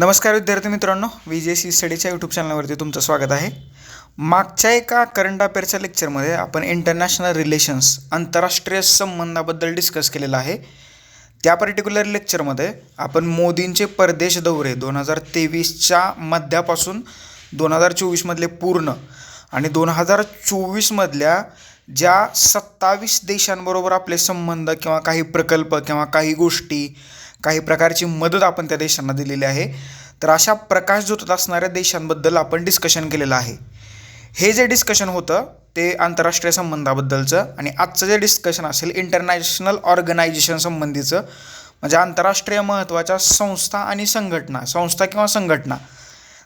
नमस्कार विद्यार्थी मित्रांनो व्ही जे सी स्टडीच्या यूट्यूब चॅनलवरती तुमचं स्वागत आहे. मागच्या एका करंट अफेअरच्या लेक्चरमध्ये आपण इंटरनॅशनल रिलेशन्स आंतरराष्ट्रीय संबंधाबद्दल डिस्कस केलेलं आहे. त्या पर्टिक्युलर लेक्चरमध्ये आपण मोदींचे परदेश दौरे दोन हजार तेवीसच्या मध्यापासून दोन हजार चोवीसमधले पूर्ण आणि दोन हजार चोवीसमधल्या ज्या सत्तावीस देशांबरोबर आपले संबंध किंवा काही प्रकल्प किंवा काही गोष्टी काही प्रकारची मदत आपण त्या देशांना दिलेली आहे. तर अशा प्रकाशझोतात असणाऱ्या देशांबद्दल आपण डिस्कशन केलेलं आहे. हे जे डिस्कशन होतं ते आंतरराष्ट्रीय संबंधाबद्दलचं आणि आजचं जे डिस्कशन असेल इंटरनॅशनल ऑर्गनायझेशन संबंधीचं म्हणजे आंतरराष्ट्रीय महत्त्वाच्या संस्था आणि संघटना संस्था किंवा संघटना.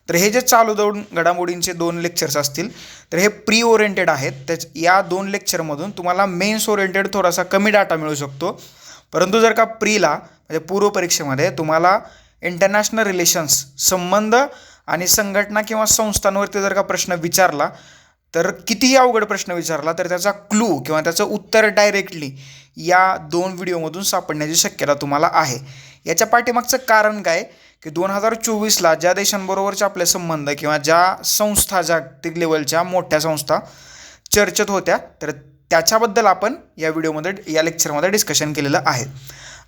तर हे जे चालू दोन घडामोडींचे दोन लेक्चर्स असतील तर हे प्री ओरिएंटेड आहेत. त्याच या दोन लेक्चरमधून तुम्हाला मेन्स ओरिएंटेड थोडासा कमी डाटा मिळू शकतो. परंतु जर का प्रीला म्हणजे पूर्व परीक्षेमध्ये तुम्हाला इंटरनॅशनल रिलेशन्स संबंध आणि संघटना किंवा संस्थांवरती जर का प्रश्न विचारला तर कितीही अवघड प्रश्न विचारला तर त्याचा क्लू किंवा त्याचं उत्तर डायरेक्टली या दोन व्हिडिओमधून सापडण्याची शक्यता तुम्हाला आहे. याच्या पाठीमागचं कारण काय? की दोन हजार चोवीसला ज्या देशांबरोबरचे आपले संबंध किंवा ज्या संस्था जागतिक लेवलच्या मोठ्या संस्था चर्चेत होत्या तर त्याच्याबद्दल आपण या व्हिडिओमध्ये या लेक्चरमध्ये डिस्कशन केलेलं आहे.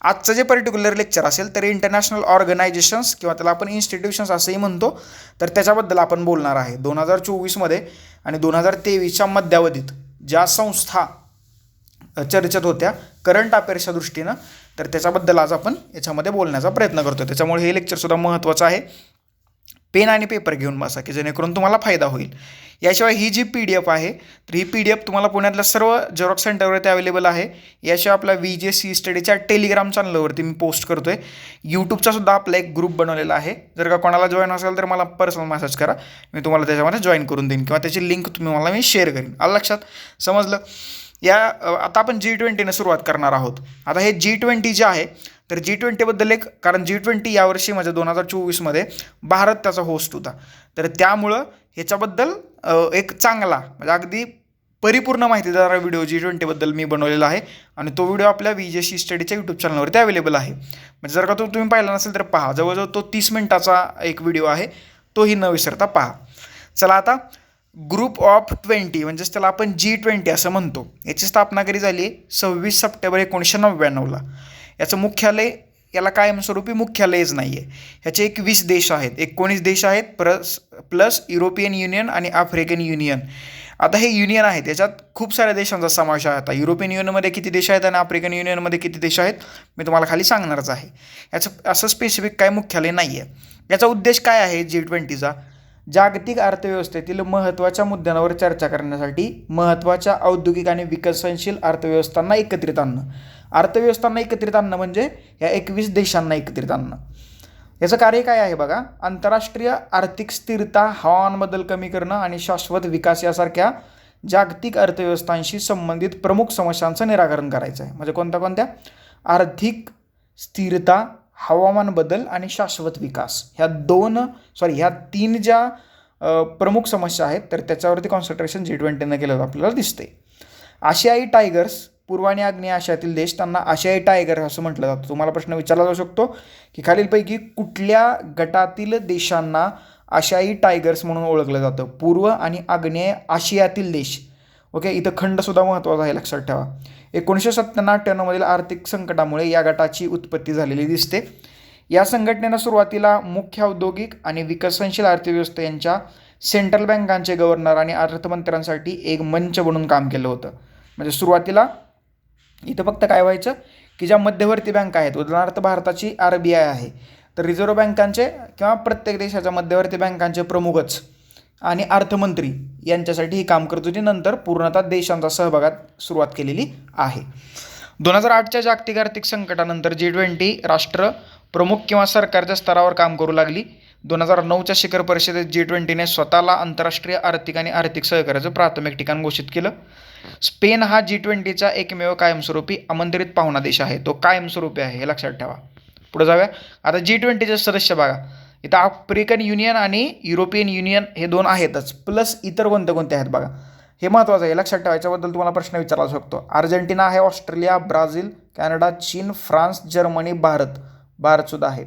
आजचं जे पर्टिक्युलर लेक्चर असेल तर इंटरनॅशनल ऑर्गनायझेशन्स किंवा त्याला आपण इन्स्टिट्यूशन्स असंही म्हणतो तर त्याच्याबद्दल आपण बोलणार आहे. दोन हजार चोवीसमध्ये आणि दोन हजार तेवीसच्या मध्यावधीत ज्या संस्था चर्चेत होत्या करंट अफेअर्सच्या दृष्टीनं तर त्याच्याबद्दल आज आपण याच्यामध्ये बोलण्याचा प्रयत्न करतो त्याच्यामुळे हे लेक्चरसुद्धा महत्त्वाचं आहे. पेन आणि पेपर घेऊन बसा की जेणेकरून तुम्हाला फायदा होईल. याशिवाय ही जी पी डी एफ आहे तर ही पी डी एफ तुम्हाला पुण्यातल्या सर्व झेरॉक्स सेंटरवरती अवेलेबल आहे. याशिवाय आपला व्ही जे सी स्टडीच्या टेलिग्राम चॅनलवरती मी पोस्ट करतो आहे यूट्यूबचा सुद्धा आपला एक ग्रुप बनवलेला आहे. जर का कोणाला जॉईन असेल तर मला पर्सनल मेसेज करा. मी तुम्हाला त्याच्यामध्ये जॉईन करून देईन किंवा त्याची लिंक तुम्ही मला मी शेअर करीन. आलं लक्षात? समजलं? या आता आपण जी ट्वेंटीनं सुरुवात करणार आहोत. आता हे जी ट्वेंटी जे आहे तर जी ट्वेंटीबद्दल एक कारण जी ट्वेंटी यावर्षी म्हणजे दोन हजार चोवीसमध्ये भारत त्याचा होस्ट होता. तर त्यामुळं ह्याच्याबद्दल एक चांगला म्हणजे अगदी परिपूर्ण माहिती व्हिडिओ जी ट्वेंटीबद्दल मी बनवलेला आहे. आणि तो व्हिडिओ आपल्या विजेशी जे स्टडीच्या यूट्यूब चॅनलवरती अवेलेबल आहे. म्हणजे जर का तो तुम्ही पाहिला नसेल तर पहा. जवळजवळ तो तीस मिनटाचा एक व्हिडिओ आहे. तोही न विसरता पहा. चला आता ग्रुप ऑफ ट्वेंटी म्हणजेच त्याला आपण जी ट्वेंटी असं म्हणतो. याची स्थापना कधी झाली? सव्वीस सप्टेंबर एकोणीसशे नव्याण्णवला. याचं मुख्यालय याला कायमस्वरूपी मुख्यालयच नाही आहे ह्याचे एक वीस देश आहेत. एकोणीस देश आहेत प्लस प्लस युरोपियन युनियन आणि आफ्रिकन युनियन. आता हे युनियन आहेत. याच्यात खूप साऱ्या देशांचा समावेश आहे आता. युरोपियन युनियनमध्ये किती देश आहेत आणि आफ्रिकन युनियनमध्ये किती देश आहेत? मी तुम्हाला खाली सांगणारच आहे. याचं असं स्पेसिफिक काय मुख्यालय नाही आहे याचा उद्देश काय आहे जी ट्वेंटीचा जागतिक अर्थव्यवस्थेतील महत्त्वाच्या मुद्द्यांवर चर्चा करण्यासाठी महत्त्वाच्या औद्योगिक आणि विकसनशील अर्थव्यवस्थांना एकत्रित आणणं. अर्थव्यवस्थांना एकत्रित आणणं म्हणजे या एकवीस देशांना एकत्रित आणणं. याचं कार्य काय आहे बघा? आंतरराष्ट्रीय आर्थिक स्थिरता हवामान बदल कमी करणं आणि शाश्वत विकास यासारख्या जागतिक अर्थव्यवस्थांशी संबंधित प्रमुख समस्यांचं निराकरण करायचं आहे. म्हणजे कोणत्या कोणत्या? आर्थिक स्थिरता हवामान बदल आणि शाश्वत विकास. ह्या दोन सॉरी ह्या तीन ज्या प्रमुख समस्या आहेत तर त्याच्यावरती कॉन्सन्ट्रेशन जी ट्वेंटीनं केलं आपल्याला दिसते आशियाई टायगर्स पूर्व आणि आग्नेय आशियातील देश त्यांना आशियाई टायगर असं म्हटलं जातं. तुम्हाला प्रश्न विचारला जाऊ शकतो की खालीलपैकी कुठल्या गटातील देशांना आशियाई टायगर्स म्हणून ओळखलं जातं? पूर्व आणि आग्नेय आशियातील देश. ओके इथं खंडसुद्धा महत्त्वाचा आहे लक्षात ठेवा. एकोणीसशे सत्त्याण्णव अठ्ठ्याण्णवमधील आर्थिक संकटामुळे या गटाची उत्पत्ती झालेली दिसते. या संघटनेनं सुरुवातीला मुख्य औद्योगिक आणि विकसनशील अर्थव्यवस्था यांच्या सेंट्रल बँकांचे गव्हर्नर आणि अर्थमंत्र्यांसाठी एक मंच म्हणून काम केलं होतं. म्हणजे सुरुवातीला इथं फक्त काय व्हायचं की ज्या मध्यवर्ती बँका आहेत उदाहरणार्थ भारताची आर बी आय आहे तर रिझर्व्ह बँकांचे किंवा प्रत्येक देशाच्या मध्यवर्ती बँकांचे प्रमुखच आणि अर्थमंत्री यांच्यासाठी ही काम करत होती. नंतर पूर्णतः देशांचा सहभागात सुरुवात केलेली आहे. दोन हजार आठच्या जागतिक आर्थिक संकटानंतर जी ट्वेंटी राष्ट्र प्रमुख किंवा सरकारच्या स्तरावर काम करू लागली. दोन हजार नऊच्या शिखर परिषदेत जी ट्वेंटीने स्वतःला आंतरराष्ट्रीय आर्थिक आणि आर्थिक सहकार्याचं प्राथमिक ठिकाण घोषित केलं. स्पेन हा जी ट्वेंटीचा एकमेव कायमस्वरूपी आमंत्रित पाहुणा देश आहे. तो कायमस्वरूपी आहे हे लक्षात ठेवा. पुढे जाऊया. आता जी ट्वेंटीचे सदस्य बघा. इथं आफ्रिकन युनियन आणि युरोपियन युनियन हे दोन आहेतच. प्लस इतर कोणते कोणते आहेत बघा. हे महत्त्वाचं आहे. लक्षात ठेवा याच्याबद्दल तुम्हाला प्रश्न विचारला शकतो. अर्जेंटिना आहे ऑस्ट्रेलिया ब्राझील कॅनडा चीन फ्रान्स जर्मनी भारत. भारतसुद्धा आहे.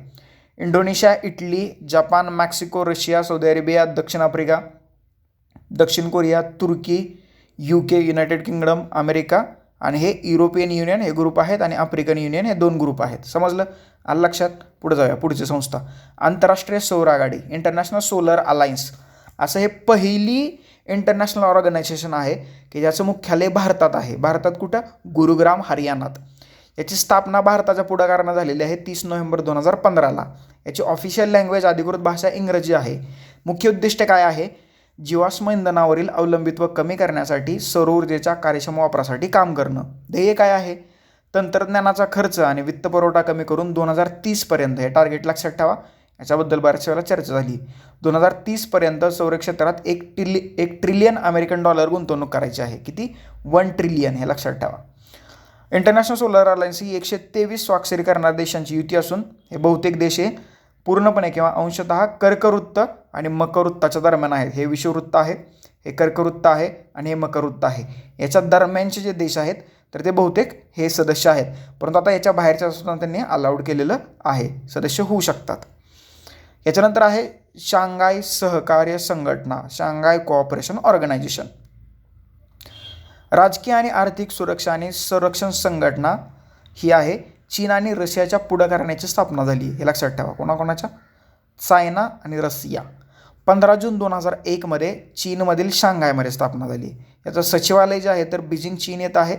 Indonesia Italy Japan Mexico Russia Saudi Arabia दक्षिण आफ्रिका दक्षिण कोरिया तुर्की U K United Kingdom America आणि हे युरोपियन युनियन हे ग्रुप आहेत आणि आफ्रिकन युनियन हे दोन ग्रुप आहेत. समजलं? आलं लक्षात? पुढे जाऊया. पुढची संस्था. आंतरराष्ट्रीय सौर आघाडी इंटरनॅशनल सोलर अलायन्स असं हे पहिली इंटरनॅशनल ऑर्गनायझेशन आहे की ज्याचं मुख्यालय भारतात आहे. भारतात कुठं? गुरुग्राम हरियाणात. याची स्थापना भारताच्या पुढाकारानं झालेली आहे तीस नोव्हेंबर दोन हजार पंधराला. याची ऑफिशियल लँग्वेज अधिकृत भाषा इंग्रजी आहे. मुख्य उद्दिष्ट काय आहे? जीवाश्म इंधनावरील अवलंबित्व कमी करण्यासाठी सौर ऊर्जेच्या कार्यक्षम वापरासाठी काम करणं. ध्येय काय आहे? तंत्रज्ञानाचा खर्च आणि वित्तपुरवठा कमी करून दोन हजार तीसपर्यंत हे टार्गेट लक्षात ठेवा. याच्याबद्दल बऱ्याच वेळेला चर्चा झाली. दोन हजार तीसपर्यंत सौर क्षेत्रात एक ट्रिलि एक ट्रिलियन अमेरिकन डॉलर गुंतवणूक करायची आहे. किती? वन ट्रिलियन हे लक्षात ठेवा. इंटरनॅशनल सोलर अलायन्स ही एकशे तेवीस स्वाक्षरी करणाऱ्या देशांची युती असून हे बहुतेक देश हे पूर्णपणे किंवा अंशतः कर्कवृत्त आणि मकरवृत्ताच्या दरम्यान आहेत. हे विषुववृत्त आहे हे कर्कवृत्त आहे आणि हे मकरवृत्त आहे. याच्या दरम्यानचे जे देश आहेत तर ते बहुतेक हे सदस्य आहेत. परंतु आता याच्या बाहेरच्या सुद्धा त्यांनी अलाउड केलेलं आहे. सदस्य होऊ शकतात. याच्यानंतर आहे शांघाय सहकार्य संघटना शांघाय कोऑपरेशन ऑर्गनायझेशन राजकीय आणि आर्थिक सुरक्षा आणि संरक्षण संघटना ही आहे. चीन आणि रशियाच्या पुढाकाराण्याची स्थापना झाली. हे लक्षात ठेवा. कोणाकोणाच्या? चायना आणि रशिया पंधरा जून दोन हजार एकमध्ये चीनमधील शांघायमध्ये स्थापना झाली. याचं सचिवालय जे आहे तर बीजिंग चीन येत आहे.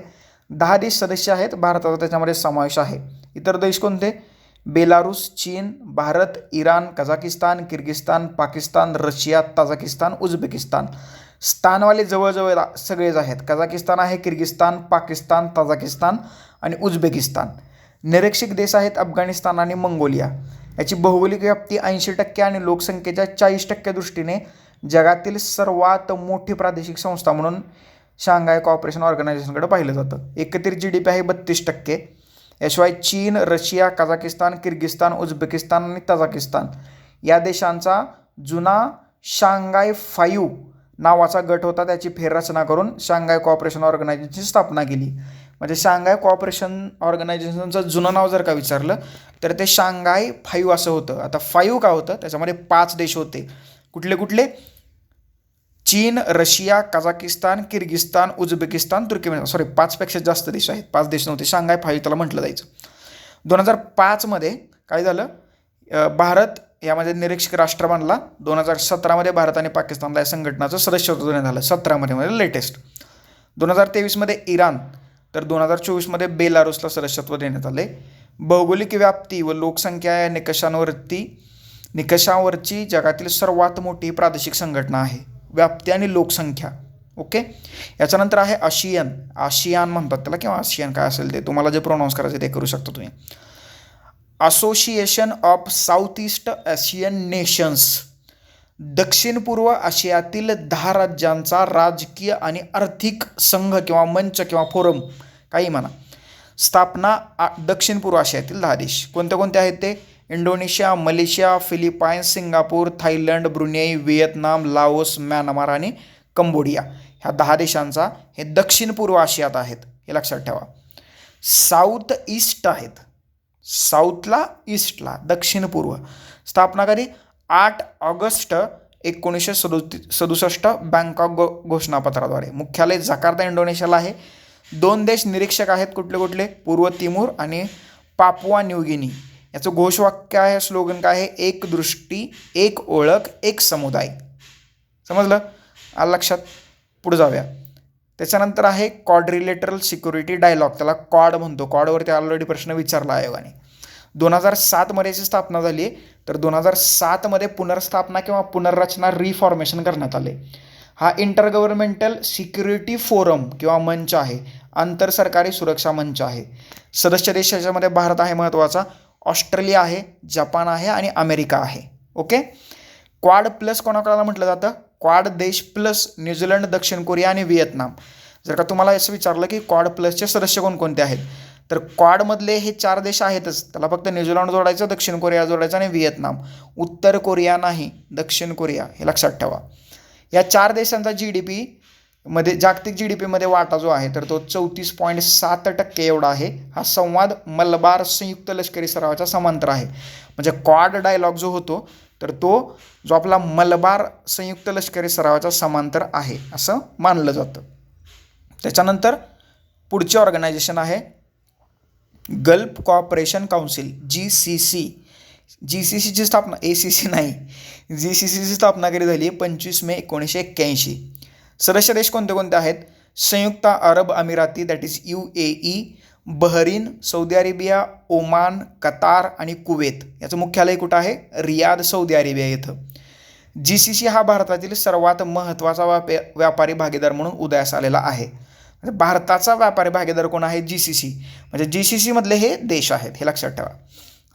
दहा देश सदस्य आहेत. भारताचा त्याच्यामध्ये समावेश आहे. इतर देश कोणते? बेलारूस चीन Bharat Iran Kazakhstan Kyrgyzstan Pakistan Russia Tajikistan Uzbekistan. स्थानवाले जवळजवळ सगळेच आहेत. कझाकिस्तान आहे किर्गिस्तान पाकिस्तान ताजाकिस्तान आणि उझबेकिस्तान. निरीक्षक देश आहेत अफगाणिस्तान आणि मंगोलिया. याची भौगोलिक व्याप्ती ऐंशी टक्के आणि लोकसंख्येच्या चाळीस टक्के दृष्टीने जगातील सर्वात मोठी प्रादेशिक संस्था म्हणून शांघाय कॉपरेशन ऑर्गनायझेशनकडे पाहिलं जातं. एकत्रित जी डी पी आहे बत्तीस टक्के. याशिवाय चीन रशिया कझाकिस्तान किर्गिस्तान उझबेकिस्तान आणि तजाकिस्तान या देशांचा जुना शांघाय फाईव्ह नावाचा गट होता त्याची फेररचना करून शांघाय कॉपरेशन ऑर्गनायझेशनची स्थापना केली. म्हणजे शांघाय कॉपरेशन ऑर्गनायझेशनचं जुनं नाव जर का विचारलं तर ते शांघाय फाईव्ह असं होतं. आता फाईव्ह का होतं? त्याच्यामध्ये पाच देश होते. कुठले कुठले? चीन रशिया कझाकिस्तान किर्गिस्तान उझबेकिस्तान तुर्की सॉरी पाचपेक्षा जास्त देश आहेत. पाच देश नव्हते. शांघाय फाईव्ह त्याला म्हटलं जायचं. दोन हजार पाचमध्ये काय झालं? भारत यामध्ये निरीक्षक राष्ट्र बनला. दोन हजार सतरामध्ये भारत आणि पाकिस्तानला या संघटनाचं सदस्यत्व देण्यात आलं सतरामध्ये म्हणजे लेटेस्ट दोन हजार तेवीसमध्ये इराण तर दोन हजार चोवीसमध्ये बेलारूसला सदस्यत्व देण्यात आले. भौगोलिक व्याप्ती व लोकसंख्या या निकषांवरती निकषांवरची जगातील सर्वात मोठी प्रादेशिक संघटना आहे. व्याप्ती आणि लोकसंख्या. ओके? याच्यानंतर आहे आशियन. आशियान म्हणतात त्याला किंवा आशियन काय असेल ते. तुम्हाला जे प्रोनाऊन्स करायचे ते करू शकता तुम्ही. Association of South East Asian nations दक्षिण पूर्व आशियातील दहा राज्यांचा राजकीय आणि आर्थिक संघ किंवा मंच किंवा फोरम काही म्हणा. स्थापना आ दक्षिण पूर्व आशियातील दहा देश. कोणते कोणते आहेत ते? Indonesia Malaysia Philippines Singapore Thailand Brunei Vietnam Laos Myanmar आणि कंबोडिया. ह्या दहा देशांचा हे दक्षिण पूर्व आशियात आहेत. हे लक्षात ठेवा. साऊथ ईस्ट आहेत. साऊथला ईस्टला दक्षिण पूर्व स्थापना कधी आठ ऑगस्ट एकोणीसशे सदोती सदुसष्ट बँकॉक घो घोषणापत्राद्वारे. मुख्यालय जकार्ता इंडोनेशियाला आहे. दोन देश निरीक्षक आहेत कुठले कुठले पूर्व तिमूर आणि पापुआ न्यूगिनी याचं घोषवाक्य आहे स्लोगन काय आहे? एक दृष्टी एक ओळख एक समुदाय. समजलं? आलं लक्षात? पुढे जाऊया. त्याच्यानंतर आहे कॉड सिक्युरिटी डायलॉग त्याला कॉड म्हणतो. कॉडवरती ऑलरेडी प्रश्न विचारला आयोगाने दोन हजार सातमध्ये याची स्थापना झाली आहे. तर दोन हजार सातमध्ये पुनर्स्थापना किंवा पुनर्रचना रिफॉर्मेशन करण्यात आले. हा इंटर गव्हर्नमेंटल सिक्युरिटी फोरम किंवा मंच आहे. आंतर सरकारी सुरक्षा मंच आहे. सदस्य देश याच्यामध्ये भारत आहे महत्त्वाचा ऑस्ट्रेलिया आहे जपान आहे आणि अमेरिका आहे. ओके? क्वाड प्लस कोणाकोणाला म्हटलं जातं? क्वाड देश प्लस न्यूझीलंड दक्षिण कोरिया आणि व्हिएतनाम. जर का तुम्हाला असं विचारलं की क्वाड प्लसचे सदस्य कोणकोणते आहेत तर क्वाडमधले हे चार देश आहेतच. त्याला फक्त न्यूझीलंड जोडायचं दक्षिण कोरिया जोडायचं आणि व्हिएतनाम. उत्तर कोरिया नाही दक्षिण कोरिया हे लक्षात ठेवा. या चार देशांचा जी डी पी मध्ये जागतिक जी डी पीमध्ये वाटा जो आहे तर तो चौतीस पॉईंट सात टक्के एवढा आहे. हा संवाद मलबार संयुक्त लष्करी सरावाच्या समांतर आहे. म्हणजे क्वाड डायलॉग जो होतो तर तो जो आपला मलबार संयुक्त लष्करी सरावाचा समांतर आहे असं मानलं जातं. त्याच्यानंतर पुढचे ऑर्गनायझेशन आहे Gulf cooperation council G C C G C सीची स्थापना ए सी सी नाही. जी सी सीची स्थापना कधी झाली पंचवीस मे एकोणीसशे एक्क्याऐंशी. सदस्य देश कोणते कोणते आहेत? संयुक्त अरब अमिराती that is U A E Bahrain Saudi Arabia Oman Qatar आणि कुवेत. याचं मुख्यालय कुठं आहे? रियाद सौदी अरेबिया इथं जी सी सी हा भारतातील सर्वात महत्त्वाचा व्यापे व्यापारी भागीदार म्हणून उदयास आलेला आहे. म्हणजे भारताचा व्यापारी भागीदार कोण आहे? G C C. म्हणजे जी सी सीमधले हे देश आहेत हे लक्षात ठेवा.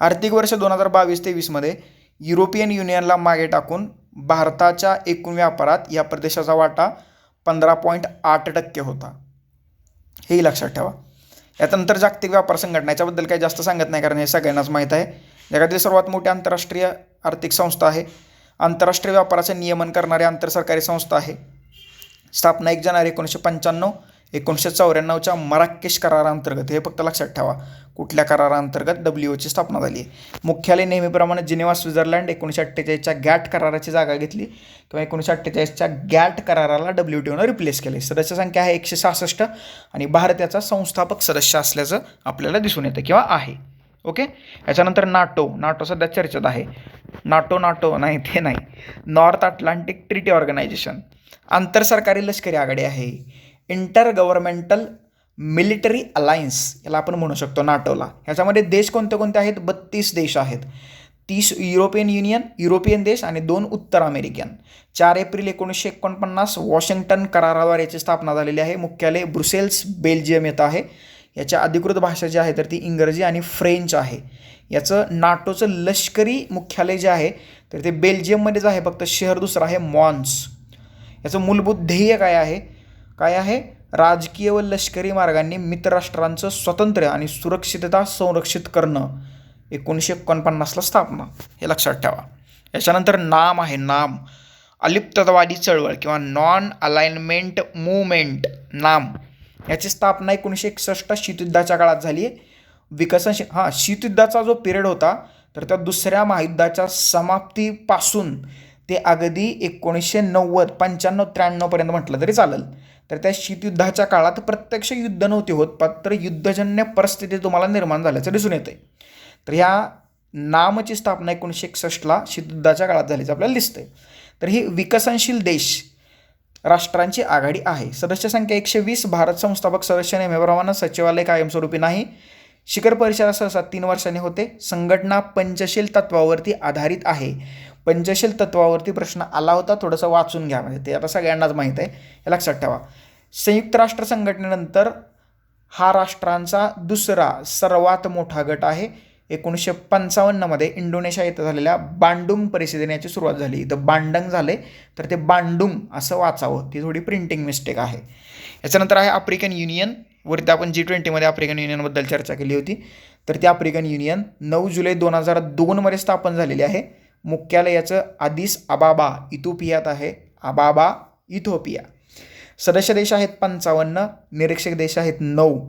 आर्थिक वर्ष दोन हजार बावीस तेवीसमध्ये युरोपियन युनियनला मागे टाकून भारताच्या एकूण व्यापारात या प्रदेशाचा वाटा पंधरा पॉईंट आठ टक्के होता. हेही लक्षात ठेवा. यानंतर जागतिक व्यापार संघटना याच्याबद्दल काही जास्त सांगत नाही कारण हे सगळ्यांनाच माहीत आहे. जगातील सर्वात मोठी आंतरराष्ट्रीय आर्थिक संस्था आहे. आंतरराष्ट्रीय व्यापाराचे नियमन करणारी आंतरसरकारी संस्था आहे. स्थापना एक जानेवारी एकोणीसशे पंच्याण्णव. एकोणीसशे चौऱ्याण्णवच्या मराकेश कराराअंतर्गत हे फक्त लक्षात ठेवा कुठल्या कराराअंतर्गत डब्ल्यू ओची स्थापना झाली? आहे मुख्यालय नेहमीप्रमाणे जिनेवा स्वित्झर्लंड एकोणीसशे अठ्ठेचाळीसच्या गॅट कराराची जागा घेतली किंवा एकोणीसशे अठ्ठेचाळीसच्या गॅट कराराला डब्ल्यू टी ओनं रिप्लेस केले. सदस्य संख्या आहे एकशे सहासष्ट आणि भारत याचा संस्थापक सदस्य असल्याचं आपल्याला दिसून येतं किंवा आहे. ओके? याच्यानंतर नाटो. नाटो सध्या चर्चेत आहे. NATO NATO. नाही ते नाही. North Atlantic treaty organisation. आंतरसरकारी लष्करी आघाडी आहे. इंटर गव्हर्मेंटल मिलिटरी अलायन्स याला आपण म्हणू शकतो नाटोला. ह्याच्यामध्ये देश कोणते कोणते आहेत? बत्तीस देश आहेत. तीस युरोपियन युनियन युरोपियन देश आणि दोन उत्तर अमेरिकन. चार एप्रिल एकोणीसशे एकोणपन्नास वॉशिंग्टन कराराद्वारे याची स्थापना झालेली आहे. मुख्यालय ब्रुसेल्स बेल्जियम येतं आहे. याच्या अधिकृत भाषा जी आहे तर ती इंग्रजी आणि फ्रेंच आहे. याचं नाटोचं लष्करी मुख्यालय जे आहे तर ते बेल्जियममध्येच आहे. फक्त शहर दुसरं आहे मॉन्स. याचं मूलभूत ध्येय काय आहे? काय आहे? राजकीय व लष्करी मार्गांनी मित्रराष्ट्रांचं स्वातंत्र्य आणि सुरक्षितता संरक्षित करणं. एकोणीसशे एकोणपन्नासला स्थापना. हे लक्षात ठेवा. याच्यानंतर नाम आहे नाम. अलिप्तवादी चळवळ किंवा नॉन अलाइनमेंट मूवमेंट नाम. याची स्थापना एकोणीसशे एकसष्ट शीतयुद्धाच्या काळात झाली. आहे विकसनशील हां शीतयुद्धाचा जो पिरियड होता तर त्या दुसऱ्या महायुद्धाच्या समाप्तीपासून ते अगदी एकोणीसशे नव्वद पंच्याण्णव त्र्याण्णवपर्यंत म्हटलं तरी चालेल. तर त्या शीतयुद्धाच्या काळात प्रत्यक्ष युद्ध नव्हते होत मात्र युद्धजन्य परिस्थिती तुम्हाला निर्माण झाल्याचं दिसून येते तर ह्या नामची स्थापना एकोणीसशे एकसष्टला शीतयुद्धाच्या काळात झाल्याचं आपल्याला दिसतंय. तर ही विकसनशील देश राष्ट्रांची आघाडी आहे. सदस्य संख्या एकशे वीस भारत संस्थापक सदस्य नेहमीप्रमाणे सचिवालय कायमस्वरूपी नाही. शिखर परिषदा सहसा तीन वर्षांनी होते. संघटना पंचशील तत्वावरती आधारित आहे. पंचशील तत्वावरती प्रश्न आला होता थोडंसं वाचून घ्या. म्हणजे ते आता सगळ्यांनाच माहीत आहे. हे लक्षात ठेवा. संयुक्त राष्ट्र संघटनेनंतर हा राष्ट्रांचा दुसरा सर्वात मोठा गट आहे. एकोणीसशे पंचावन्नमध्ये इंडोनेशिया इथं झालेल्या बांडुंग परिषदेने याची सुरुवात झाली. इथं बांडंग झाले. तर ते बांडुंग असं वाचावं. ती थोडी प्रिंटिंग मिस्टेक आहे. याच्यानंतर आहे आफ्रिकन युनियन. वरती आपण जी ट्वेंटीमध्ये आफ्रिकन युनियनबद्दल चर्चा केली होती. तर ती आफ्रिकन युनियन नऊ जुलै दोन हजार दोनमध्ये स्थापन झालेली आहे. मुख्यालयाचं आदिस अबाबा इथोपियात आहे. Ababa Ethiopia. सदस्य देश आहेत पंचावन्न निरीक्षक देश आहेत नऊ.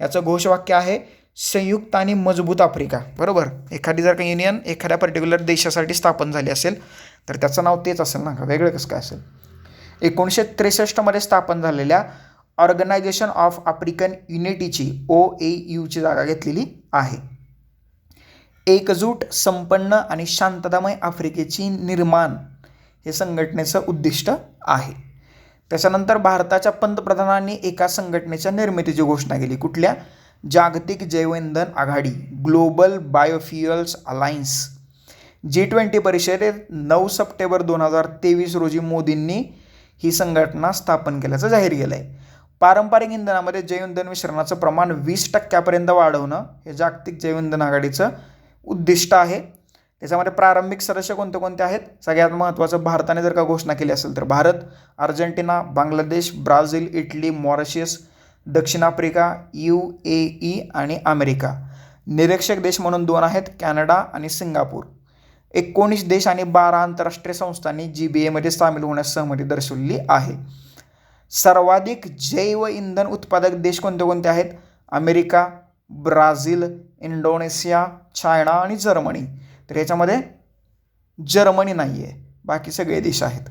याचं घोषवाक्य आहे संयुक्त आणि मजबूत आफ्रिका. बरोबर? एखादी जर का युनियन एखाद्या पर्टिक्युलर देशासाठी स्थापन झाली असेल तर त्याचं नाव तेच असेल ना? का वेगळं कसं काय असेल? एकोणीसशे त्रेसष्टमध्ये स्थापन झालेल्या ऑर्गनायझेशन ऑफ आफ्रिकन युनिटीची ओ ए यूची जागा घेतलेली आहे. एकजूट संपन्न आणि शांततामय आफ्रिकेची निर्माण हे संघटनेचं उद्दिष्ट आहे. त्याच्यानंतर भारताच्या पंतप्रधानांनी एका संघटनेच्या निर्मितीची घोषणा केली. कुठल्या? जागतिक जैवइंधन आघाडी global biofuels alliance. G twenty परिषदेत नऊ सप्टेंबर दोन हजार तेवीस रोजी मोदींनी ही संघटना स्थापन केल्याचं जाहीर केलं आहे पारंपरिक इंधनामध्ये जैवइंधन मिश्रणाचं प्रमाण वीस टक्क्यापर्यंत वाढवणं हे जागतिक जैवइंधन आघाडीचं उद्दिष्ट आहे. त्याच्यामध्ये प्रारंभिक सदस्य कोणते कोणते आहेत? सगळ्यात महत्त्वाचं भारताने जर का घोषणा केली असेल तर Bharat Argentina Bangladesh Brazil Italy Mauritius दक्षिण आफ्रिका यू ए ई आणि अमेरिका. निरीक्षक देश म्हणून दोन आहेत कॅनडा आणि सिंगापूर. एकोणीस देश आणि बारा आंतरराष्ट्रीय संस्थांनी जी बी एमध्ये सामील होण्यास सहमती दर्शवली आहे. सर्वाधिक जैव इंधन उत्पादक देश कोणते कोणते आहेत? अमेरिका ब्राझील इंडोनेशिया चायना आणि जर्मनी. तर याच्यामध्ये जर्मनी नाही आहे बाकी सगळे देश आहेत.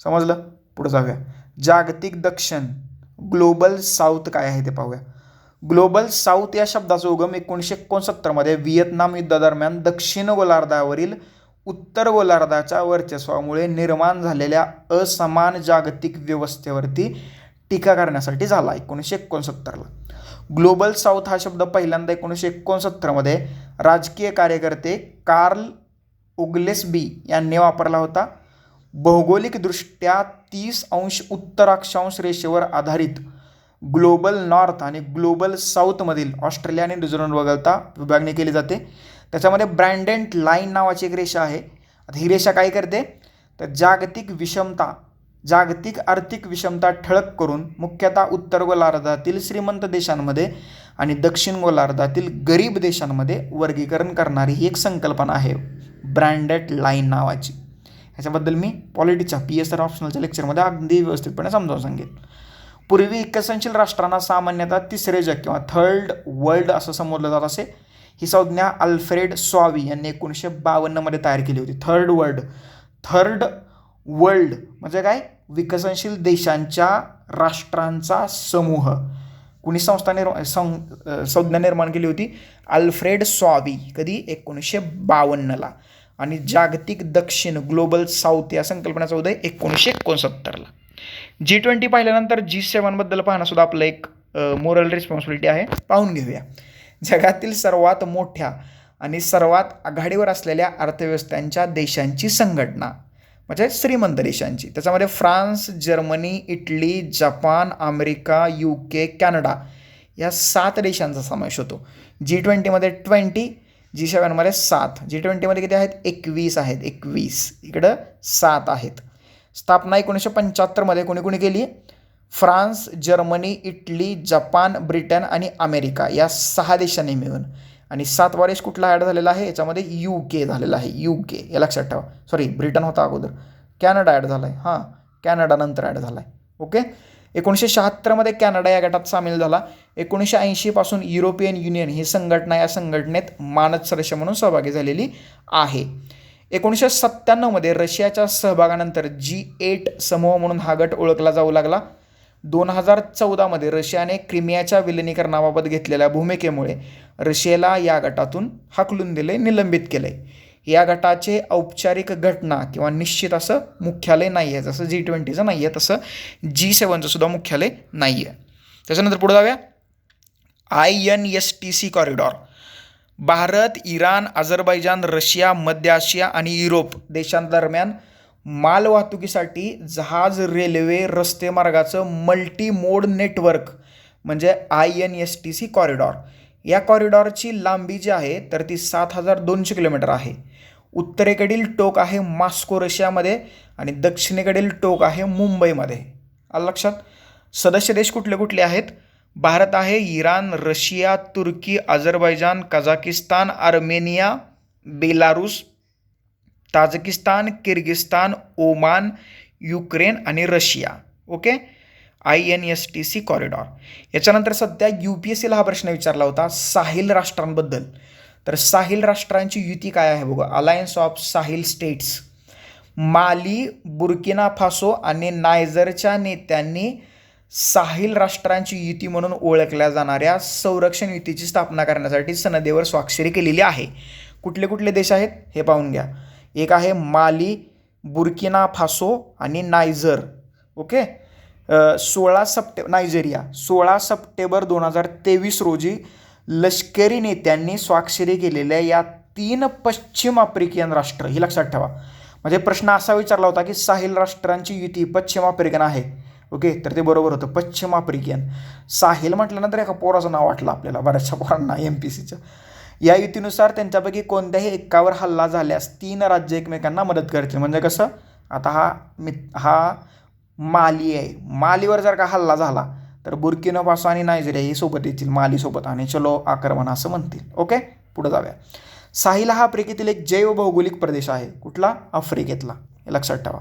समजलं? पुढे जाऊया. जागतिक दक्षिण ग्लोबल साऊथ काय आहे ते पाहूया. ग्लोबल साऊथ या शब्दाचा उगम एकोणीसशे एकोणसत्तरमध्ये व्हिएतनाम युद्धादरम्यान दक्षिण गोलार्धावरील उत्तर गोलार्धाच्या वर्चस्वामुळे निर्माण झालेल्या असमान जागतिक व्यवस्थेवरती टीका करण्यासाठी झाला एकोणीसशे एकोणसत्तरला. ग्लोबल साऊथ हा शब्द पहिल्यांदा एकोणीसशे एकोणसत्तरमध्ये राजकीय कार्यकर्ते कार्ल उगलेसबी यांनी वापरला होता. भौगोलिकदृष्ट्या तीस अंश उत्तर अक्षांश रेषेवर आधारित ग्लोबल नॉर्थ आणि ग्लोबल साऊथमधील ऑस्ट्रेलिया आणि न्यूझीलंड वगळता विभागणी केली जाते. त्याच्यामध्ये ब्रँडेंट लाईन नावाची एक रेषा आहे. आता ही रेषा काय करते? तर जागतिक विषमता जागतिक आर्थिक विषमता ठळक करून मुख्यतः उत्तर गोलार्धातील श्रीमंत देशांमध्ये आणि दक्षिण गोलार्धातील गरीब देशांमध्ये वर्गीकरण करणारी ही एक संकल्पना आहे. ब्रँडेड लाईन नावाची. ह्याच्याबद्दल मी पॉलिटीच्या पी एस आर ऑप्शनलच्या लेक्चरमध्ये अगदी व्यवस्थितपणे समजावून सांगेन. पूर्वी विकसनशील राष्ट्रांना सामान्यतः तिसरे जग किंवा थर्ड वर्ल्ड असं संबोधलं जात असे. ही संज्ञा अल्फ्रेड स्वावी यांनी एकोणीसशे बावन्नमध्ये तयार केली होती. Third world. थर्ड वर्ल्ड म्हणजे काय? विकसनशील देशांच्या राष्ट्रांचा समूह. कुणी संस्था निर्मा सं संज्ञा निर्माण केली होती? अल्फ्रेड स्वावी कधी? एकोणीसशे बावन्नला. आणि जागतिक दक्षिण ग्लोबल साऊथ या संकल्पनेचा उदय एकोणीसशे एकोणसत्तरला. जी ट्वेंटी पाहिल्यानंतर जी सेवनबद्दल पाहणंसुद्धा आपलं एक मोरल रिस्पॉन्सिबिलिटी आहे. पाहून घेऊया. जगातील सर्वात मोठ्या आणि सर्वात आघाडीवर असलेल्या अर्थव्यवस्थांच्या देशांची संघटना. म्हणजे श्रीमंत देशांची. त्याच्यामध्ये France Germany Italy Japan America U K Canada या सात देशांचा समावेश होतो. जी ट्वेंटीमध्ये ट्वेंटी जी सेवनमध्ये सात. जी ट्वेंटीमध्ये किती आहेत? एकवीस आहेत. एकवीस. इकडं सात आहेत. स्थापना एकोणीसशे पंच्याहत्तरमध्ये कोणी कोणी केली? France Germany Italy Japan Britain आणि अमेरिका या सहा देशांनी मिळून आणि सात वारेस कुठला ॲड झालेला आहे? याच्यामध्ये यू के झालेला आहे. यू के या लक्षात ठेवा. सॉरी ब्रिटन होता अगोदर. कॅनडा ॲड झाला आहे हां कॅनडा नंतर ॲड झाला आहे ओके? एकोणीसशे शहात्तरमध्ये कॅनडा या गटात सामील झाला. एकोणीसशे ऐंशीपासून युरोपियन युनियन ही संघटना या संघटनेत मानद सदस्य म्हणून सहभागी झालेली आहे. एकोणीसशे सत्त्याण्णवमध्ये रशियाच्या सहभागानंतर जी एट समूह म्हणून हा गट ओळखला जाऊ लागला. दोन हजार चौदामध्ये रशियाने क्रिमियाच्या विलिनीकरणाबाबत घेतलेल्या भूमिकेमुळे रशियाला या गटातून हाकलून दिले निलंबित केले. या गटाचे औपचारिक घटना किंवा निश्चित असं मुख्यालय नाही आहे जसं जी ट्वेंटीचं नाही आहे तसं जी सेवनचं सुद्धा मुख्यालय नाही आहे त्याच्यानंतर पुढे जाऊया. I N S T C corridor. Bharat Iran Azerbaijan Russia मध्य आशिया आणि युरोप देशांदरम्यान मालवाहतुकीसाठी जहाज रेल्वे रस्ते मार्गाचं मल्टी मोड नेटवर्क म्हणजे I N S T C corridor या कॉरिडॉरची लांबी जी आहे तर ती सात हजार दोनशे किलोमीटर आहे. उत्तरेकडील टोक आहे मॉस्को रशियामध्ये आणि दक्षिणेकडील टोक आहे मुंबईमध्ये. आलं लक्षात? सदस्य देश कुठले कुठले आहेत? भारत आहे Iran Russia Turkey Azerbaijan Kazakhstan Armenia Belarus Tajikistan Kyrgyzstan Oman Ukraine आणि Russia. Okay? I N S T C corridor याच्यानंतर सध्या यू पी एस सीला हा प्रश्न विचारला होता साहिल राष्ट्रांबद्दल. तर साहिल राष्ट्रांची युती काय आहे बघा? Alliance of Sahel states Mali Burkina Faso आणि नायजरच्या नेत्यांनी साहिल राष्ट्रांची युती म्हणून ओळखल्या जाणाऱ्या संरक्षण युतीची स्थापना करण्यासाठी सनदेवर स्वाक्षरी केलेली आहे. कुठले कुठले देश आहेत? हे पाहून घ्या. एक आहे माली बुर्किना फासो आणि नायझर ओके? सोळा सप्टे नायजेरिया. सोळा सप्टेंबर दोन हजार तेवीस रोजी लष्करी नेत्यांनी स्वाक्षरी केलेल्या या तीन पश्चिम आफ्रिकन राष्ट्र ही लक्षात ठेवा. म्हणजे प्रश्न असा विचारला होता की साहिल राष्ट्रांची युती पश्चिम आफ्रिकन आहे. ओके? तर ते बरोबर होतं पश्चिम आफ्रिकन साहिल म्हटल्यानंतर एका पोराचं नाव वाटलं आपल्याला बऱ्याचशा पोरांना एम पी सीचं या युतीनुसार त्यांच्यापैकी कोणत्याही एकावर हल्ला झाल्यास तीन राज्य एकमेकांना मदत करतील. म्हणजे कसं? आता हा मि हा माली आहे. मालीवर जर का हल्ला झाला तर बुर्किनो फासो आणि नायजेरिया ही सोबत येतील. मालीसोबत आणि चलो आक्रमण असं म्हणतील. ओके? पुढे जाऊया. साहिल हा आफ्रिकेतील एक जैव भौगोलिक प्रदेश आहे. कुठला? आफ्रिकेतला. हे लक्षात ठेवा.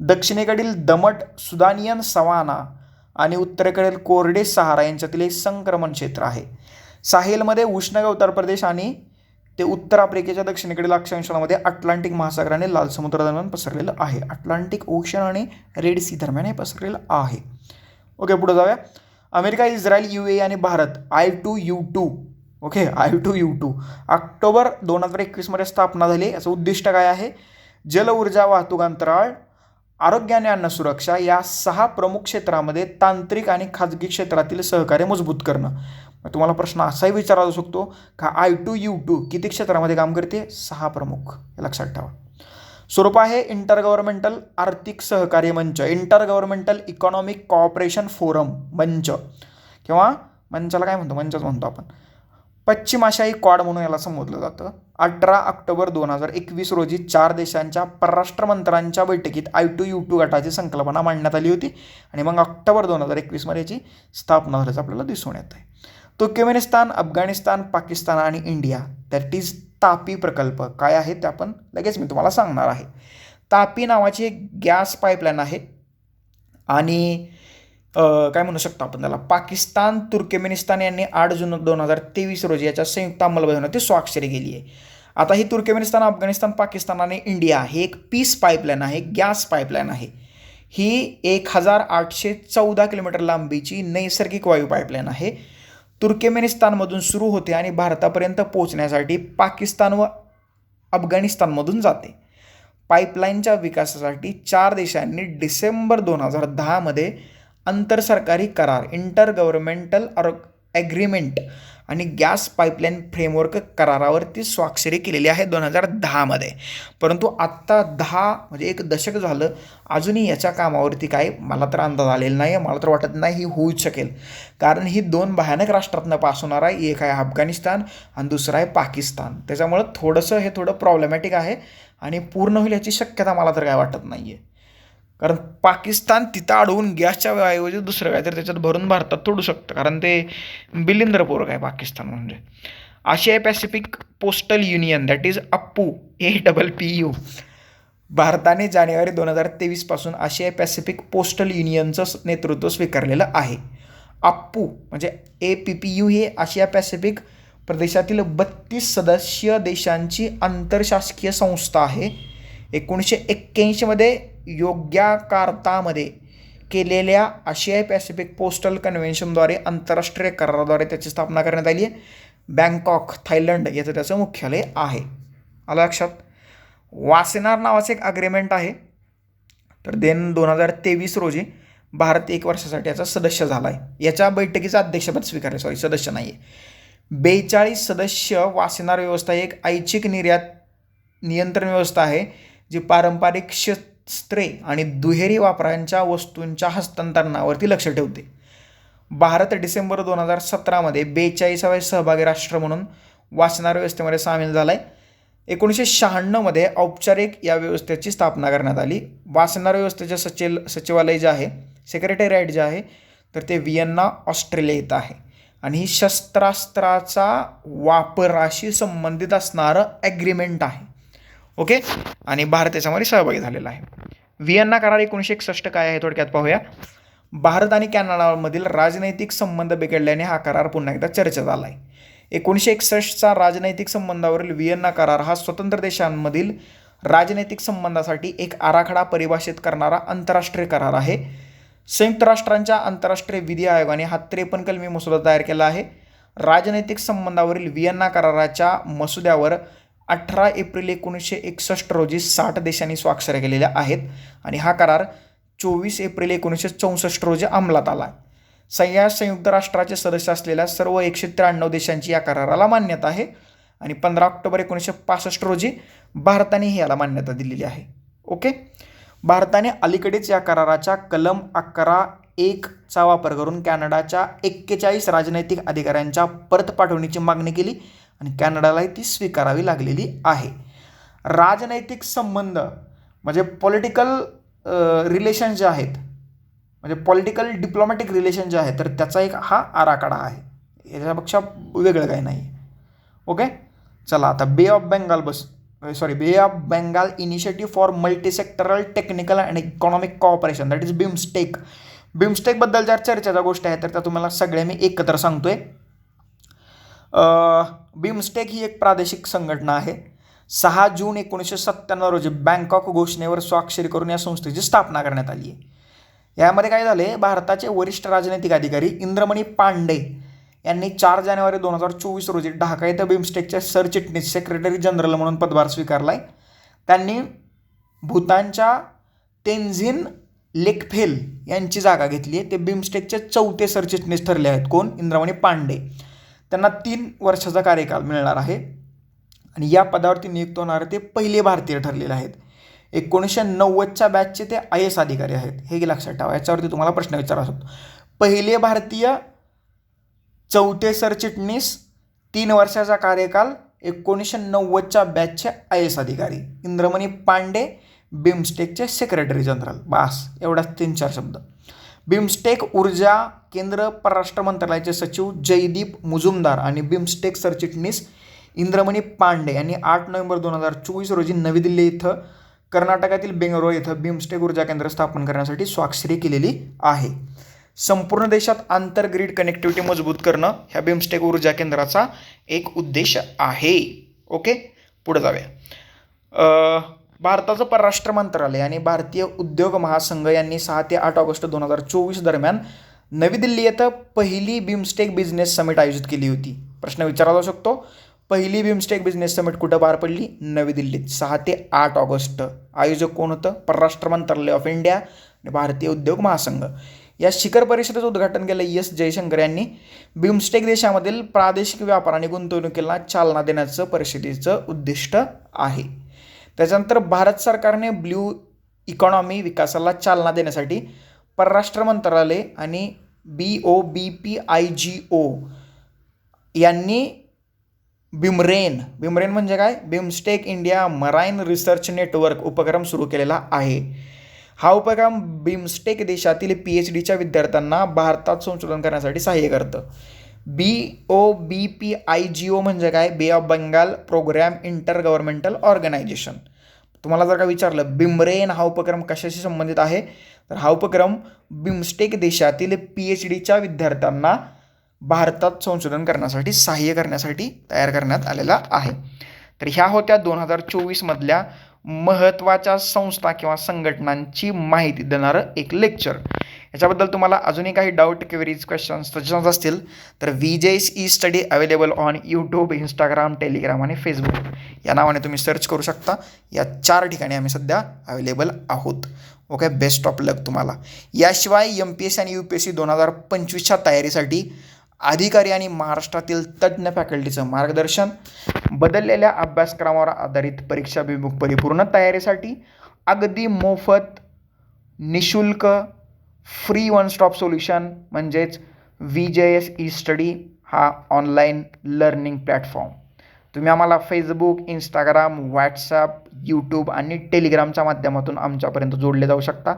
दक्षिणेकडील दमट सुदानियन सवाना आणि उत्तरेकडील कोरडे सहारा यांच्यातील एक संक्रमण क्षेत्र आहे. साहेलमध्ये उष्ण उत्तर प्रदेश आणि ते उत्तर आफ्रिकेच्या दक्षिणेकडील अक्षांशामध्ये अटलांटिक महासागराने लाल समुद्रादरम्यान पसरलेलं आहे. अटलांटिक ओशन आणि रेड सी दरम्यान हे पसरलेलं आहे. ओके पुढे जाऊया. अमेरिका इस्रायल यू ए आणि Bharat I two U two. Okay I two U two. October दोन हजार एकवीसमध्ये स्थापना झाली. याचं उद्दिष्ट काय आहे? जल ऊर्जा वाहतूक अंतराळ आरोग्य आणि अन्न सुरक्षा या सहा प्रमुख क्षेत्रामध्ये तांत्रिक आणि खाजगी क्षेत्रातील सहकार्य मजबूत करणं. तुम्हाला प्रश्न असाही विचारला जाऊ शकतो का आय टू यू टू किती क्षेत्रामध्ये काम करते? सहा प्रमुख. हे लक्षात ठेवा. स्वरूप आहे इंटर गव्हर्नमेंटल आर्थिक सहकार्य मंच inter governmental economic cooperation forum मंच. किंवा मंचाला काय म्हणतो? मंचच म्हणतो आपण. पश्चिम आशियाई क्वाड म्हणून याला संबोधलं जातं. अठरा ऑक्टोबर दोन हजार एकवीस रोजी चार देशांच्या परराष्ट्र मंत्र्यांच्या बैठकीत आय टू यू टू गटाची संकल्पना मांडण्यात आली होती. आणि मग ऑक्टोबर दोन हजार एकवीसमध्ये याची स्थापना झाल्याचं आपल्याला दिसून येत आहे तुर्कमेनिस्तान अफगाणिस्तान पाकिस्तान आणि इंडिया दॅट इज तापी प्रकल्प काय आहे ते आपण लगेच मी तुम्हाला सांगणार आहे. तापी नावाची एक गॅस पाईपलाईन आहे. आणि काय म्हणू शकतो आपण त्याला? पाकिस्तान तुर्केमेनिस्तान यांनी आठ जून दोन हजार तेवीस रोजी याच्या संयुक्त अंमलबजावणीत स्वाक्षरी केली आहे. आता ही तुर्केमेनिस्तान अफगाणिस्तान पाकिस्तान आणि इंडिया ही एक पीस पाईपलाईन आहे गॅस पाईपलाईन आहे. ही एक हजार आठशे चौदा किलोमीटर लांबीची नैसर्गिक वायू पाईपलाईन आहे. तुर्केमेनिस्तानमधून सुरू होते आणि भारतापर्यंत पोहोचण्यासाठी पाकिस्तान व अफगाणिस्तानमधून जाते. पाईपलाईनच्या विकासासाठी चार देशांनी डिसेंबर दोन हजार दहामध्ये आंतरसरकारी करार इंटर गव्हर्मेंटल ॲग्रीमेंट आणि गॅस पाईपलाईन फ्रेमवर्क करारावरती स्वाक्षरी केलेली आहे दोन हजार दहामध्ये परंतु आत्ता दहा म्हणजे एक दशक झालं अजूनही याच्या कामावरती काय मला तर अंदाज आलेला नाही मला तर वाटत नाही ही होऊच शकेल. कारण ही दोन भयानक राष्ट्रातनं पास होणार आहे एक आहे अफगाणिस्तान आणि दुसरं आहे पाकिस्तान. त्याच्यामुळं थोडंसं हे थोडं प्रॉब्लेमॅटिक आहे आणि पूर्ण होईल याची शक्यता मला तर काय वाटत नाही आहे कारण पाकिस्तान तिथं अडवून गॅसच्या ऐवजी दुसरं काय तर त्याच्यात भरून भारतात तोडू शकतं. कारण ते बिलिंद्रपूर्वक आहे पाकिस्तान म्हणजे. Asia Pacific postal union that is APPU A double P U भारताने जानेवारी दोन हजार तेवीसपासून आशिया पॅसिफिक पोस्टल युनियनचं नेतृत्व स्वीकारलेलं आहे. अप्पू म्हणजे ए पी पी यू हे आशिया पॅसिफिक प्रदेशातील बत्तीस सदस्य देशांची आंतरशासकीय संस्था आहे. एकोणीसशे एक्क्याऐंशीमध्ये योग्याकार्तामध्ये केलेल्या आशियाई पॅसिफिक पोस्टल कन्व्हेन्शनद्वारे आंतरराष्ट्रीय कराराद्वारे त्याची स्थापना करण्यात आली आहे. बँकॉक थायलंड याचं त्याचं मुख्यालय आहे. आलं लक्षात? वासेनार नावाचं एक अग्रीमेंट आहे. तर देन दोन हजार तेवीस रोजी भारत एक वर्षासाठी याचा सदस्य झाला आहे याच्या बैठकीचं अध्यक्षपद स्वीकारले सॉरी सदस्य नाही आहे बेचाळीस सदस्य वासेनार व्यवस्था एक ऐच्छिक निर्यात नियंत्रण व्यवस्था आहे. जी पारंपरिक शस्त्रे आणि दुहेरी वापरांच्या वस्तूंच्या हस्तांतरणावरती लक्ष ठेवते. भारत डिसेंबर दोन हजार सतरामध्ये बेचाळीसावे सहभागी राष्ट्र म्हणून वाचणार व्यवस्थेमध्ये सामील झाला आहे एकोणीसशे शहाण्णवमध्ये औपचारिक या व्यवस्थेची स्थापना करण्यात आली. वाचणार व्यवस्थेचे सचिल सचिवालय जे आहे सेक्रेटेरिएट जे आहे तर ते व्हिएन्ना ऑस्ट्रेलिया येत आहे. आणि ही शस्त्रास्त्राचा वापराशी संबंधित असणारं ॲग्रीमेंट आहे. ओके? आणि भारत त्याच्यामध्ये सहभागी झालेला आहे. व्हिएन्ना करार एकोणीसशे एकसष्ट काय आहे? थोडक्यात पाहूया. भारत आणि कॅनडामधील राजनैतिक संबंध बिघडल्याने हा करार पुन्हा एकदा चर्चेत आला आहे एकोणीसशे एकसष्टचा राजनैतिक संबंधावरील व्हिएन्ना करार हा स्वतंत्र देशांमधील राजनैतिक संबंधासाठी एक आराखडा परिभाषित करणारा आंतरराष्ट्रीय करार आहे. संयुक्त राष्ट्रांच्या आंतरराष्ट्रीय विधी आयोगाने हा त्रेपन्न कलमी मसुदा तयार केला आहे. राजनैतिक संबंधावरील व्हिएन्ना कराराच्या मसुद्यावर अठरा एप्रिल एकोणीसशे एकसष्ट रोजी साठ देशांनी स्वाक्षऱ्या केलेल्या आहेत आणि हा करार चोवीस एप्रिल एकोणीसशे चौसष्ट रोजी अंमलात आला सह्या संयुक्त राष्ट्राचे सदस्य असलेल्या सर्व एकशे त्र्याण्णव देशांची या कराराला मान्यता आहे आणि पंधरा ऑक्टोबर एकोणीसशे पासष्ट रोजी भारतानेही याला मान्यता दिलेली आहे. ओके? भारताने अलीकडेच या कराराच्या कलम अकरा एकचा वापर करून कॅनडाच्या एक्केचाळीस राजनैतिक अधिकाऱ्यांच्या परत पाठवणीची मागणी केली आणि कॅनडालाही ती स्वीकारावी लागलेली आहे. राजनैतिक संबंध म्हणजे पॉलिटिकल रिलेशन जे आहेत म्हणजे पॉलिटिकल डिप्लोमॅटिक रिलेशन जे आहे तर त्याचा एक हा आराखडा आहे. याच्यापेक्षा वेगळं काही नाही ओके चला आता बे of Bengal bus sorry bay of Bengal initiative for multisectoral technical and economic cooperation that is BIMSTEC बिमस्टेकबद्दल ज्या चर्चेच्या गोष्टी आहेत तर त्या तुम्हाला सगळ्या मी एकत्र सांगतोय. बिमस्टेक ही एक प्रादेशिक संघटना आहे. सहा जून एकोणीसशे सत्त्याण्णव रोजी बँकॉक घोषणेवर स्वाक्षरी करून या संस्थेची स्थापना करण्यात आली आहे. यामध्ये काय झाले भारताचे वरिष्ठ राजनैतिक अधिकारी इंद्रमणी पांडे यांनी चार जानेवारी दोन हजार चोवीस रोजी ढाका इथं बिमस्टेकचे सरचिटणीस सेक्रेटरी जनरल म्हणून पदभार स्वीकारला आहे त्यांनी भूतानच्या तेन्झिन लेकफेल यांची जागा घेतली आहे. ते बिमस्टेकचे चौथे सरचिटणीस ठरले आहेत. कोण? इंद्रमणी पांडे. त्यांना तीन वर्षाचा कार्यकाल मिळणार आहे. आणि या पदावरती नियुक्त होणारे ते पहिले भारतीय ठरलेले आहेत. एकोणीसशे नव्वदच्या बॅचचे ते आय एस अधिकारी आहेत. हे लक्षात ठेवा. याच्यावरती तुम्हाला प्रश्न विचारा शकतो पहिले भारतीय चौथे सरचिटणीस तीन वर्षाचा कार्यकाल एकोणीसशे नव्वदच्या बॅचचे आय एस अधिकारी. इंद्रमणी पांडे बिमस्टेकचे सेक्रेटरी जनरल बास एवढाच तीन चार शब्द. बिमस्टेक ऊर्जा केंद्र परराष्ट्र मंत्रालयाचे सचिव जयदीप मुजुमदार आणि बिमस्टेक सरचिटणीस इंद्रमणी पांडे यांनी आठ नोव्हेंबर दोन हजार चोवीस रोजी नवी दिल्ली इथं कर्नाटकातील बेंगळुरू इथं बिमस्टेक ऊर्जा केंद्र स्थापन करण्यासाठी स्वाक्षरी केलेली आहे. संपूर्ण देशात आंतरग्रीड कनेक्टिव्हिटी मजबूत करणं ह्या बिमस्टेक ऊर्जा केंद्राचा एक उद्देश आहे. ओके? पुढे जाऊया. भारताचं परराष्ट्र मंत्रालय आणि भारतीय उद्योग महासंघ यांनी सहा ते आठ ऑगस्ट दोन हजार चोवीस दरम्यान नवी दिल्ली येथे पहिली बिमस्टेक बिझनेस समिट आयोजित केली होती. प्रश्न विचारला जाऊ शकतो पहिली बिमस्टेक बिझनेस समिट कुठं पार पडली? नवी दिल्लीत. सहा ते आठ ऑगस्ट. आयोजक कोण होतं? परराष्ट्र मंत्रालय ऑफ इंडिया आणि भारतीय उद्योग महासंघ. या शिखर परिषदेचं उद्घाटन केलं एस जयशंकर यांनी. बिमस्टेक देशामधील प्रादेशिक व्यापार आणि गुंतवणुकीला चालना देण्याचं परिषदेचं उद्दिष्ट आहे. त्याच्यानंतर भारत सरकारने ब्ल्यू इकॉनॉमी विकासाला चालना देण्यासाठी परराष्ट्र मंत्रालय आणि B O B P I जी ओ यांनी बिमरेन बिमरेन म्हणजे काय? BIMSTEC India marine research network उपक्रम सुरू केलेला आहे. हा उपक्रम बिमस्टेक देशातील पी एच डीच्या विद्यार्थ्यांना भारतात संशोधन करण्यासाठी सहाय्य करतं. B O B P I जी ओ म्हणजे काय? Bay of Bengal programme inter governmental organisation तुम्हाला जर का विचारलं बिमरेन हा उपक्रम कशाशी संबंधित आहे? तर हा उपक्रम बिमस्टेक देशातील पी एच डीच्या विद्यार्थ्यांना भारतात संशोधन करण्यासाठी सहाय्य करण्यासाठी तयार करण्यात आलेला आहे. तर ह्या होत्या दोन हजार चोवीसमधल्या महत्त्वाच्या संस्था किंवा संघटनांची माहिती देणारं एक लेक्चर याच्याबद्दल तुम्हाला अजूनही काही डाऊट क्वेरीज क्वेश्चन्स सजेशन्स असतील तर VJS E study available on YouTube Instagram Telegram आणि फेसबुक या नावाने तुम्ही सर्च करू शकता. या चार ठिकाणी आम्ही सध्या अवेलेबल आहोत. ओके बेस्ट ऑफ लक तुम्हाला. याशिवाय एम पी एस आणि यू पी एस सी दोन हजार पंचवीसच्या तयारीसाठी अधिकारी आणि महाराष्ट्रातील तज्ज्ञ फॅकल्टीचं मार्गदर्शन बदललेल्या अभ्यासक्रमावर आधारित परीक्षाभिमुख परिपूर्ण तयारीसाठी अगदी मोफत निशुल्क फ्री वन स्टॉप सोल्युशन म्हणजेच V J S E study हा ऑनलाईन लर्निंग प्लॅटफॉर्म तुम्ही आम्हाला फेसबुक इंस्टाग्राम व्हॉट्सॲप यूट्यूब आणि टेलिग्रामच्या माध्यमातून आमच्यापर्यंत जोडले जाऊ शकता.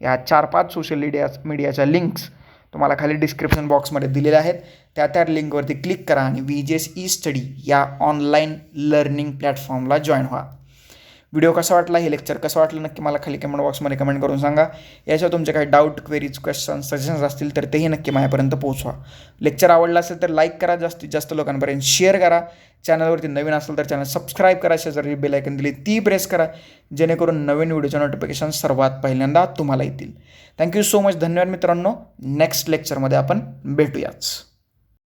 या चार पाच सोशल मीडिया मीडियाच्या लिंक्स तुम्हाला खाली डिस्क्रिप्शन बॉक्समध्ये दिलेल्या आहेत. त्या त्या लिंकवरती क्लिक करा आणि V J S E study या ऑनलाईन लर्निंग प्लॅटफॉर्मला जॉईन व्हा. व्हिडिओ कसा वाटला हे लेक्चर कसं वाटलं नक्की मला खाली कमेंट बॉक्समध्ये कमेंट करून सांगा. याशिवाय तुमचे काही डाऊट क्वेरीज क्वेश्चन सजेशन्स असतील तर तेही नक्की माझ्यापर्यंत पोहोचवा. लेक्चर आवडलं असेल तर लाईक करा जास्तीत जास्त लोकांपर्यंत शेअर करा. चॅनलवरती नवीन असेल तर चॅनल सबस्क्राईब करा. शेजारी बेलायकन दिली ती प्रेस करा. जेणेकरून नवीन व्हिडिओचे नोटिफिकेशन सर्वात पहिल्यांदा तुम्हाला येतील. थँक्यू सो मच धन्यवाद मित्रांनो. नेक्स्ट लेक्चरमध्ये आपण भेटूयाच.